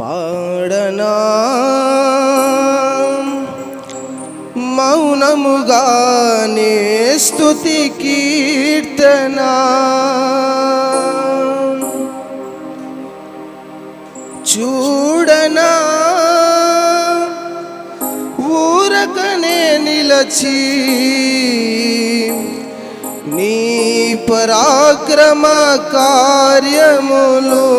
పాడనా? మౌనముగానే స్తుతి కీర్తనా? చూడనా? ఊరకనే నిలచి నీ పరాక్రమ కార్యములు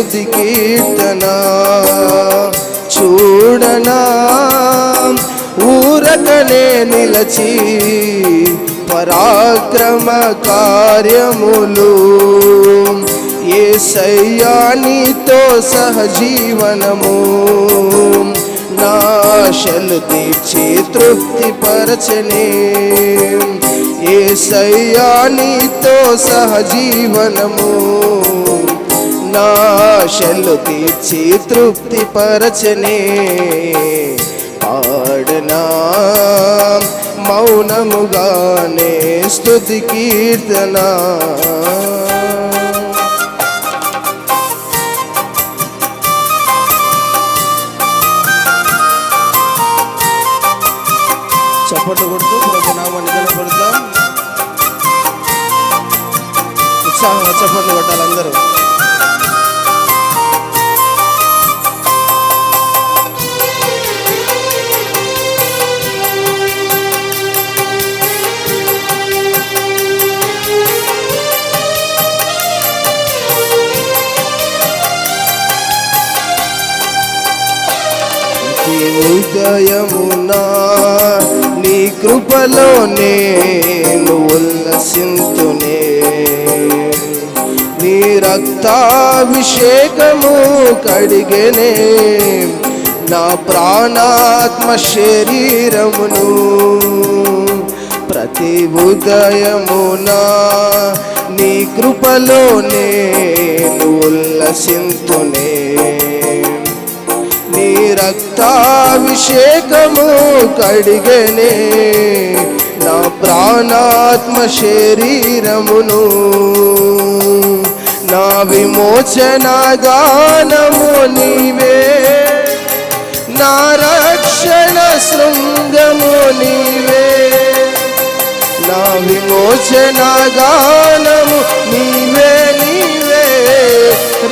స్తుతి కీర్తన చూడనా? ఊరకనే నిలచి పరాక్రమ కార్యములు. ఏ సయ్యానితో సహజీవనము. నాశలు తీర్చి తృప్తి పరచనే ఏ సయ్యానితో సహజీవనము. నాశలు తీర్చి తృప్తి పరచనే పాడనా మౌనముగానే స్తుతి కీర్తనా. చప్పట్లు కొడుతూ ప్రభు నామాన్ని కనపడతాం ఉత్సాహంగా చప్పట్లు కొట్టాలి అందరూ. ఉదయమున నీ కృపలో నేను ఉల్లసింతునే. నీ రక్తాభిషేకము కడిగనే నా ప్రాణాత్మ శరీరమును. ప్రతి ఉదయమునా నీ కృపలో నేను ఉల్లసింతునే. రక్తాభిషేకము కడిగనే నా ప్రాణాత్మ శరీరమును. నా విమోచన గానము నీవే. నా రక్షణ శృంగము నీవే. నా విమోచన గానము నీవే నీవే.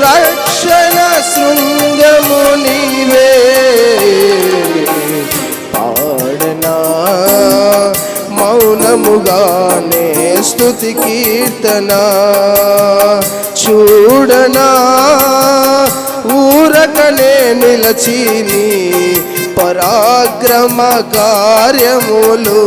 రక్షణ శృంగము నీవే. పాడనా మౌనముగానే స్తుతి కీర్తన. చూడనా ఊరకనే నిలచి నీ పరాక్రమ కార్యములు.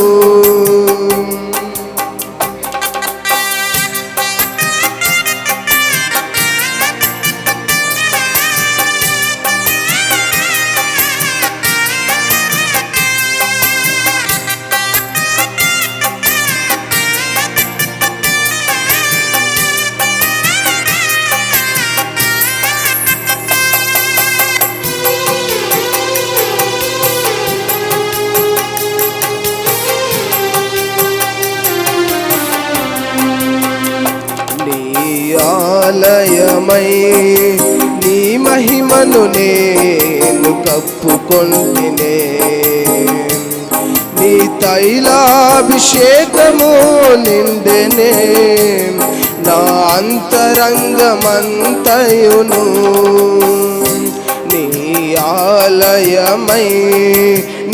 ఆలయమై నీ మహిమను నేను కప్పుకొంటినే. నీ తైలాభిషేకము నిండెనే. నా అంతరంగమంతయును నీ ఆలయమై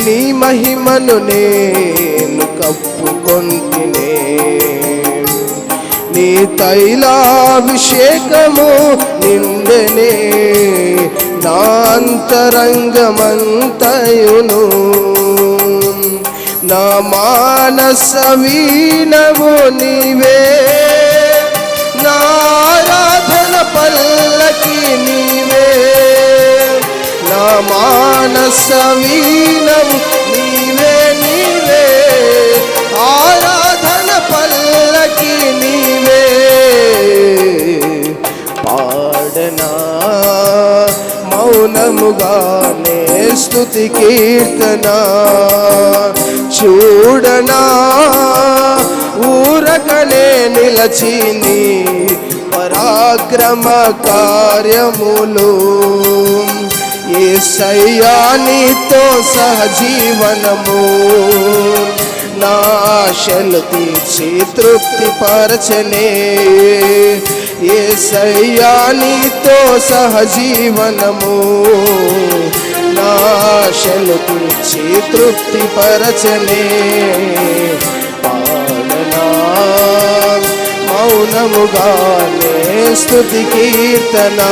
నీ మహిమను నేను కప్పుకొంటినే. నీ తైలాభిషేకము నిండనే. నాంతరంగమంతయును నా మానస వీణము నీవే నారాధన పల్లకి నీవే. నా మానస వీణము మౌనముగానే స్థుతి కీర్తన. చూడనా ఊరకనే నిలచిని పరాక్రమ కార్యములు. ఏ సయ్యానితో సహజీవనము. నా ఆశలు తీర్చి తృప్తి పరచనే ఏ సయ్యానితో సహజీవనము నా ఆశలు తీర్చి తృప్తి పరచనే మౌనముగానే స్థుతి కీర్తనా